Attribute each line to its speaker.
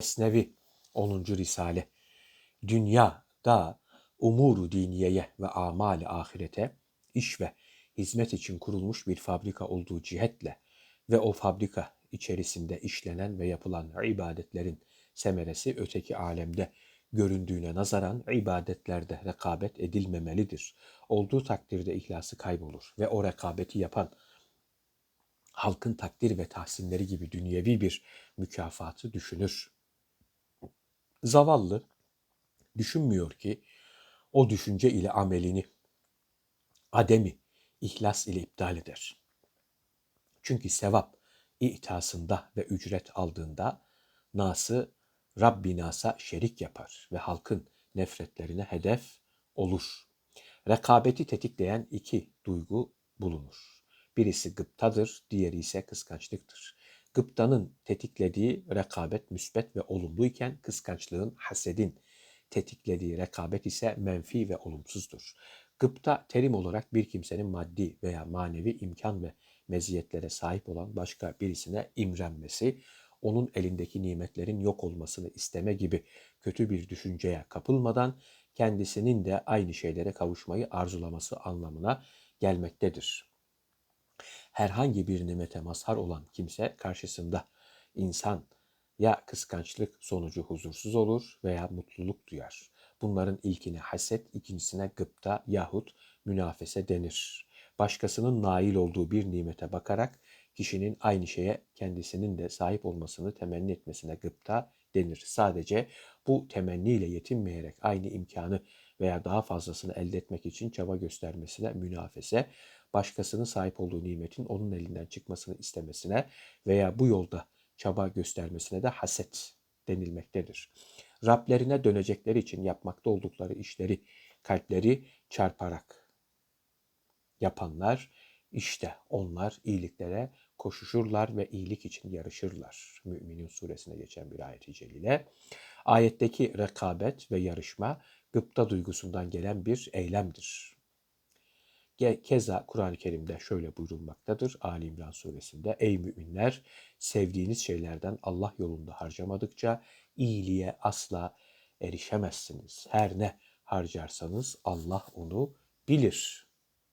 Speaker 1: Esnevi 10. Risale Dünyada umuru diniyeye ve amali ahirete iş ve hizmet için kurulmuş bir fabrika olduğu cihetle ve o fabrika içerisinde işlenen ve yapılan ibadetlerin semeresi öteki alemde göründüğüne nazaran ibadetlerde rekabet edilmemelidir. Olduğu takdirde ihlası kaybolur ve o rekabeti yapan halkın takdir ve tahsinleri gibi dünyevi bir mükafatı düşünür. Zavallı düşünmüyor ki o düşünce ile amelini ademi ihlas ile iptal eder. Çünkü sevap itasında ve ücret aldığında nası Rabbi nasa şerik yapar ve halkın nefretlerine hedef olur. Rekabeti tetikleyen iki duygu bulunur. Birisi gıptadır, diğeri ise kıskançlıktır. Gıptanın tetiklediği rekabet müsbet ve olumluyken kıskançlığın, hasedin tetiklediği rekabet ise menfi ve olumsuzdur. Gıpta terim olarak bir kimsenin maddi veya manevi imkan ve meziyetlere sahip olan başka birisine imrenmesi, onun elindeki nimetlerin yok olmasını isteme gibi kötü bir düşünceye kapılmadan kendisinin de aynı şeylere kavuşmayı arzulaması anlamına gelmektedir. Herhangi bir nimete mazhar olan kimse karşısında insan ya kıskançlık sonucu huzursuz olur veya mutluluk duyar. Bunların ilkine haset, ikincisine gıpta yahut münafese denir. Başkasının nail olduğu bir nimete bakarak kişinin aynı şeye kendisinin de sahip olmasını temenni etmesine gıpta denir. Sadece bu temenniyle yetinmeyerek aynı imkanı veya daha fazlasını elde etmek için çaba göstermesine münafese, başkasının sahip olduğu nimetin onun elinden çıkmasını istemesine veya bu yolda çaba göstermesine de haset denilmektedir. Rablerine dönecekleri için yapmakta oldukları işleri kalpleri çarparak yapanlar işte onlar iyiliklere koşuşurlar ve iyilik için yarışırlar. Müminin suresine geçen bir ayet-i celile. Ayetteki rekabet ve yarışma gıpta duygusundan gelen bir eylemdir. Keza Kur'an-ı Kerim'de şöyle buyurulmaktadır. Ali İmran suresinde Ey müminler sevdiğiniz şeylerden Allah yolunda harcamadıkça iyiliğe asla erişemezsiniz. Her ne harcarsanız Allah onu bilir